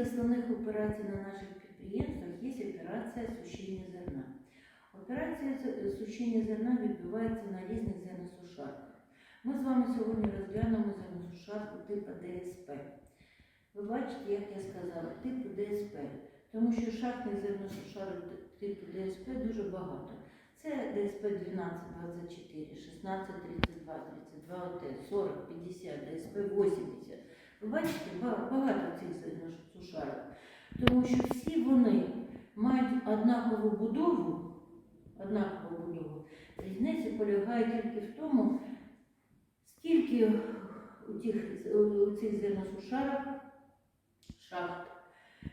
з основних операцій на наших підприємствах є операція сушіння зерна. Операція сушіння зерна відбувається на різних зерносушарках. Ми з вами сьогодні розглянемо зерносушарку типу ДСП. Ви бачите, як я сказала, типу ДСП, тому що шахтних зерносушарок типу ДСП дуже багато. Це ДСП 1224, 16, 32, 32 ОТ, 40, 50, ДСП 80. Ви бачите, багато цих зерносушарок, тому що всі вони мають однакову будову, однакову будову. Різниця полягає тільки в тому, скільки у цих, у цих зерносушарок шахт,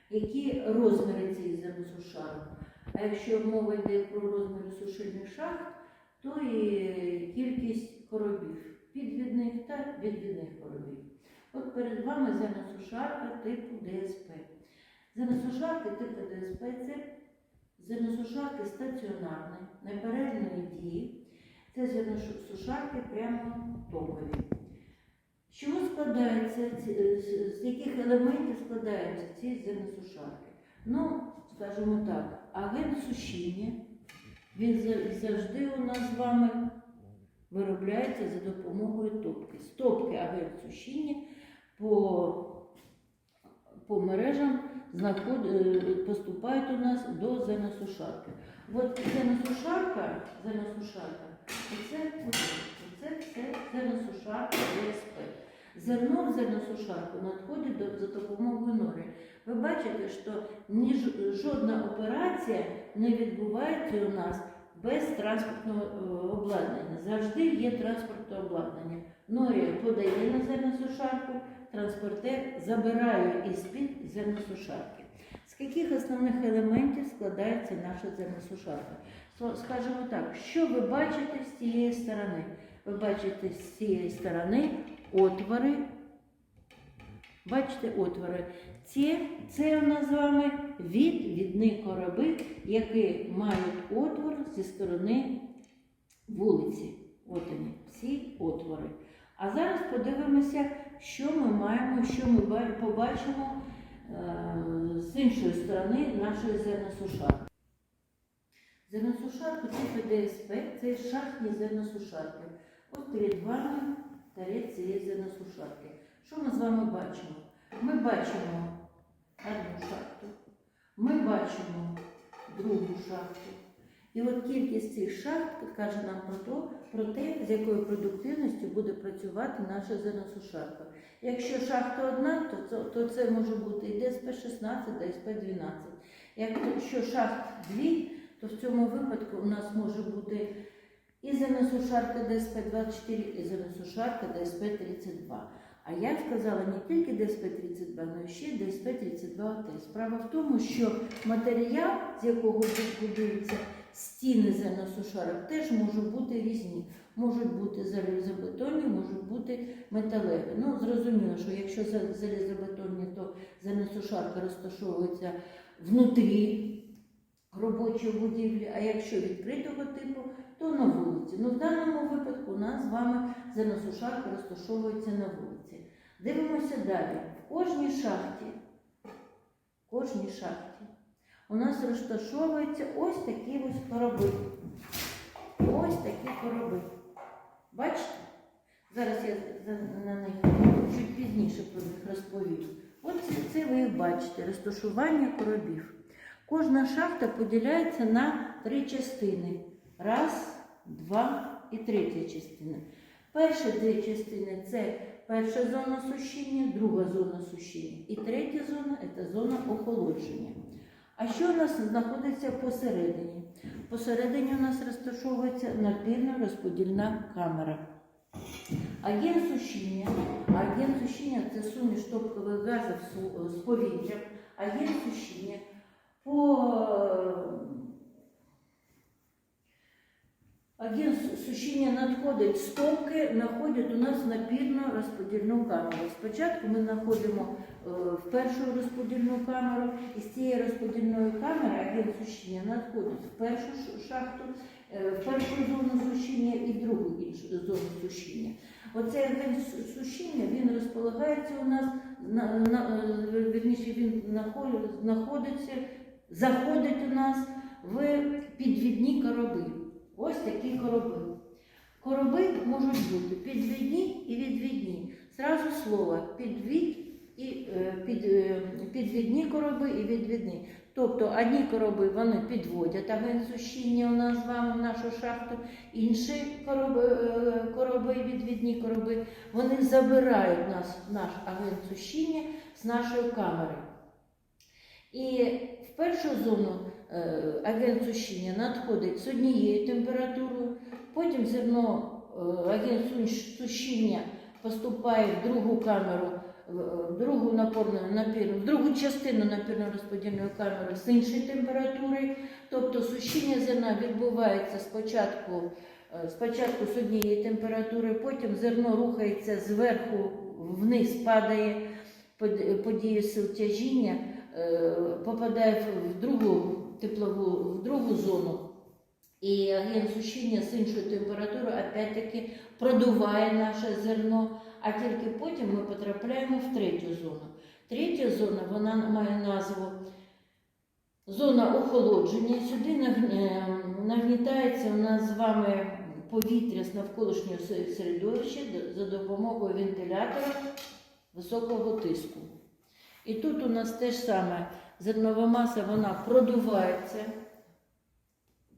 які розміри цих зерносушарок. А якщо мова йде про розміри сушильних шахт, то і кількість коробів підвідних та відвідних коробів. От перед вами зерносушарка типу ДСП. Зерносушарки типу ДСП це зерносушарки стаціонарні, неперервної дії. Це зерносушарки прямо топові. З чого складаються, з яких елементів складаються ці зерносушарки? Ну, скажімо так, агент сушіння, він завжди у нас з вами виробляється за допомогою топки. З топки агент сушіння по, по мережам знаход, е, поступають у нас до зерносушарки. От зерносушарка, зерносушарка, це, це все ДСП. Зерно в зерносушарку надходить до, за допомогою нори. Ви бачите, що ні, жодна операція не відбувається у нас без транспортного е, обладнання. Завжди є транспортне обладнання. Норі подає на зерносушарку, транспортер забирає із-під зерносушарки. З яких основних елементів складається наша зерносушарка? Скажімо так, що ви бачите з цієї сторони? Ви бачите з цієї сторони отвори. Бачите отвори. Це, це у нас з вами відвідні короби, які мають отвор зі сторони вулиці. От вони, всі отвори. А зараз подивимося, що ми маємо, що ми побачимо е, з іншої сторони нашої зерносушарки. Зерносушарку типу ДСП це шахтні зерносушарки. От перед вами тарець цієї зерносушарки. Що ми з вами бачимо? Ми бачимо одну шахту, ми бачимо другу шахту. І от кількість цих шахт каже нам про, то, про те, з якою продуктивністю буде працювати наша зерносушарка. Якщо шахта одна, то то це може бути і ДСП-16, ДСП-12. Якщо шахт дві, то в цьому випадку у нас може бути і зерносушарка ДСП-24, і зерносушарка ДСП-32. А я сказала не тільки ДСП-32, але ще ДСП-32ОТ. Справа в тому, що матеріал, з якого будуються стіни зерносушарок, теж можуть бути різні. Можуть бути залізобетонні, можуть бути металеві. Ну, зрозуміло, що якщо залізобетонні, то зерносушарка розташовується внутрі робочої будівлі, а якщо відкритого типу, то на вулиці. Ну, в даному випадку у нас з вами зерносушарка розташовується на вулиці. Дивимося далі. В кожній шахті, в кожній шахті у нас розташовуються ось такі ось короби. Ось такі короби. Бачите? Зараз я на них чуть пізніше про них розповім. От це, ви їх бачите, розташування коробів. Кожна шахта поділяється на три частини. Раз, два і третя частина. Перші дві частини це перша зона сушіння, друга зона сушіння. І третя зона це зона охолодження. А що у нас знаходиться посередині? Посередині у нас розташовується напірно розподільна камера. Агент сушіння. Агент сушіння це суміш топкових газів з- повітря. повітрям. Агент сушіння по агент сушіння надходить з топки, знаходять у нас напірно розподільну камеру. Спочатку ми знаходимо е, в першу розподільну камеру, і з цієї розподільної камери агент сушіння надходить в першу шахту, е, в першу зону сушіння і в другу зону сушіння. Оцей агент сушіння він розполагається у нас на, на е, він знаходиться, заходить у нас в підвідні короби. Ось такі короби. Короби можуть бути підвідні і відвідні. Зразу слово підвід і е, під, е, підвідні короби і відвідні. Тобто одні короби вони підводять агент сушіння у нас з вами в нашу шахту, інші короби, е, короби відвідні короби, вони забирають нас, наш агент сушіння з нашої камери. І в першу зону е, агент надходить з однією температурою, потім зерно е, агент сушіння поступає в другу камеру, в- в другу напорну напірну, в другу частину напірно-розподільної камери з іншої температури. Тобто сушіння зерна відбувається спочатку, е, спочатку з однієї температури, потім зерно рухається зверху вниз, падає под- подією сил тяжіння, е, попадає в другу теплову, в другу зону. І агент сушіння з іншою температурою опять-таки продуває наше зерно, а тільки потім ми потрапляємо в третю зону. Третя зона вона має назву зона охолодження. Сюди е, нагнітається у нас з вами повітря з навколишнього середовища за допомогою вентилятора високого тиску. І тут у нас те ж саме зернова маса вона продувається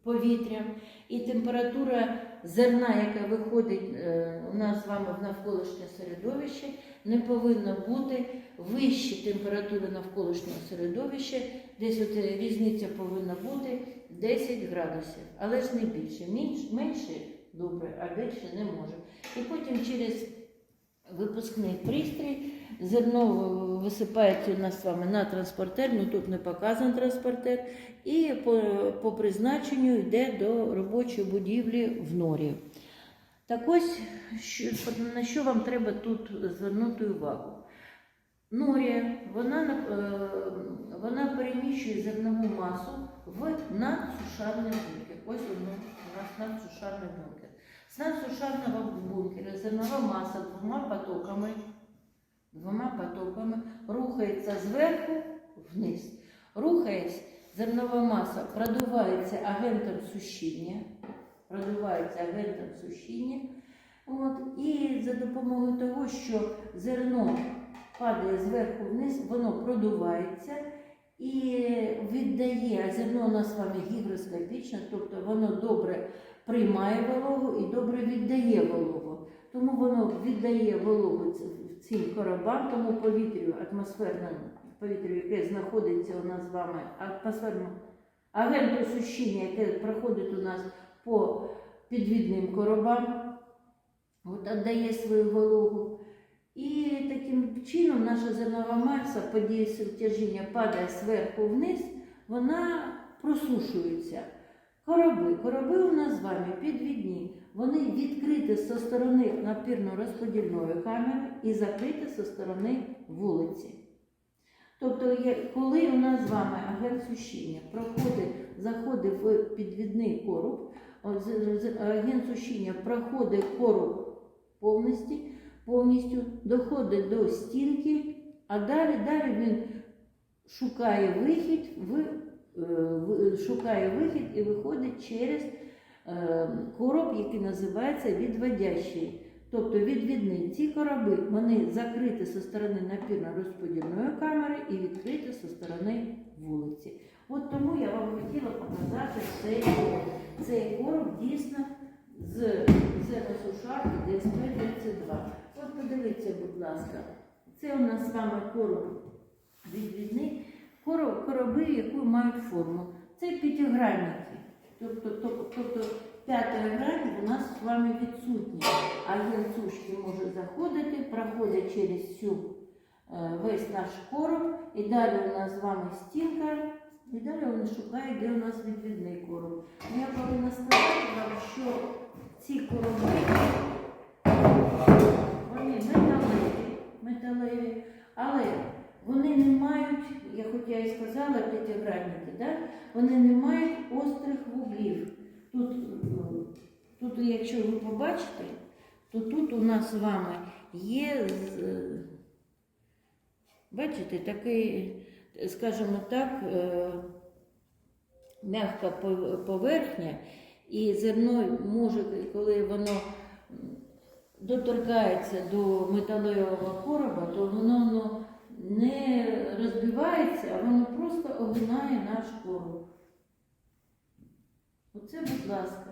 повітрям, і температура зерна, яка виходить е, у нас з вами в навколишнє середовище, не повинна бути вище температури навколишнього середовища, десь от е, різниця повинна бути 10 градусів, але ж не більше. Менш- менше добре, а більше не може. І потім через випускний пристрій зерно висипається у нас з вами на транспортер, ну тут не показан транспортер, і по, по призначенню йде до робочої будівлі в норі. Так ось, що, на що вам треба тут звернути увагу? Норія, вона, е, вона переміщує зернову масу в надсушарний бункер. Ось воно у нас надсушарний бункер. З надсушарного бункера зернова маса двома потоками, двома потоками рухається зверху вниз. Рухається, зернова маса продувається агентом сушіння, продувається агентом сушіння. От, і за допомогою того, що зерно падає зверху вниз, воно продувається і віддає, а зерно у нас з вами гігроскопічне, тобто воно добре приймає вологу і добре віддає вологу. Тому воно віддає вологу цим коробам, тому повітрю, атмосферному повітрю, яке знаходиться у нас з вами, атмосферному агенту сушіння, яке проходить у нас по підвідним коробам, от віддає свою вологу. І таким чином наша зернова маса по дії тяжіння падає зверху вниз, вона просушується. Короби. Короби у нас з вами підвідні. Вони відкриті зі сторони напірно-розподільної камери і закриті зі сторони вулиці. Тобто, коли у нас з вами агент сушіння проходить, заходить в підвідний короб, агент сушіння проходить короб повністю, повністю доходить до стінки, а далі, далі він шукає вихід, в- шукає вихід і виходить через е, короб, який називається відводящий. Тобто відвідні ці короби вони закриті зі сторони напірно-розподільної камери і відкриті зі сторони вулиці. От тому я вам хотіла показати цей короб. Цей короб дійсно з зерносушарки ДСП-32. От подивіться, будь ласка, це у нас з вами короб відвідний, короби, які мають форму. Це п'ятигранники. Тобто, тобто, п'ята грань у нас з вами відсутня. А сушки може заходити, проходять через всю е, весь наш короб, і далі у нас з вами стінка, і далі він шукає, де у нас відвідний короб. Я повинна сказати вам, що ці короби вони металеві, металеві, але вони не мають, я хоч я і сказала, п'ятигранники, да? вони не мають острих вуглів. Тут, тут, якщо ви побачите, то тут у нас з вами є, бачите, такий, скажімо так, е, м'яка поверхня, і зерно може, коли воно доторкається до металевого короба, то воно ну, не розбивається, а воно просто огинає наш короб. Оце, будь ласка.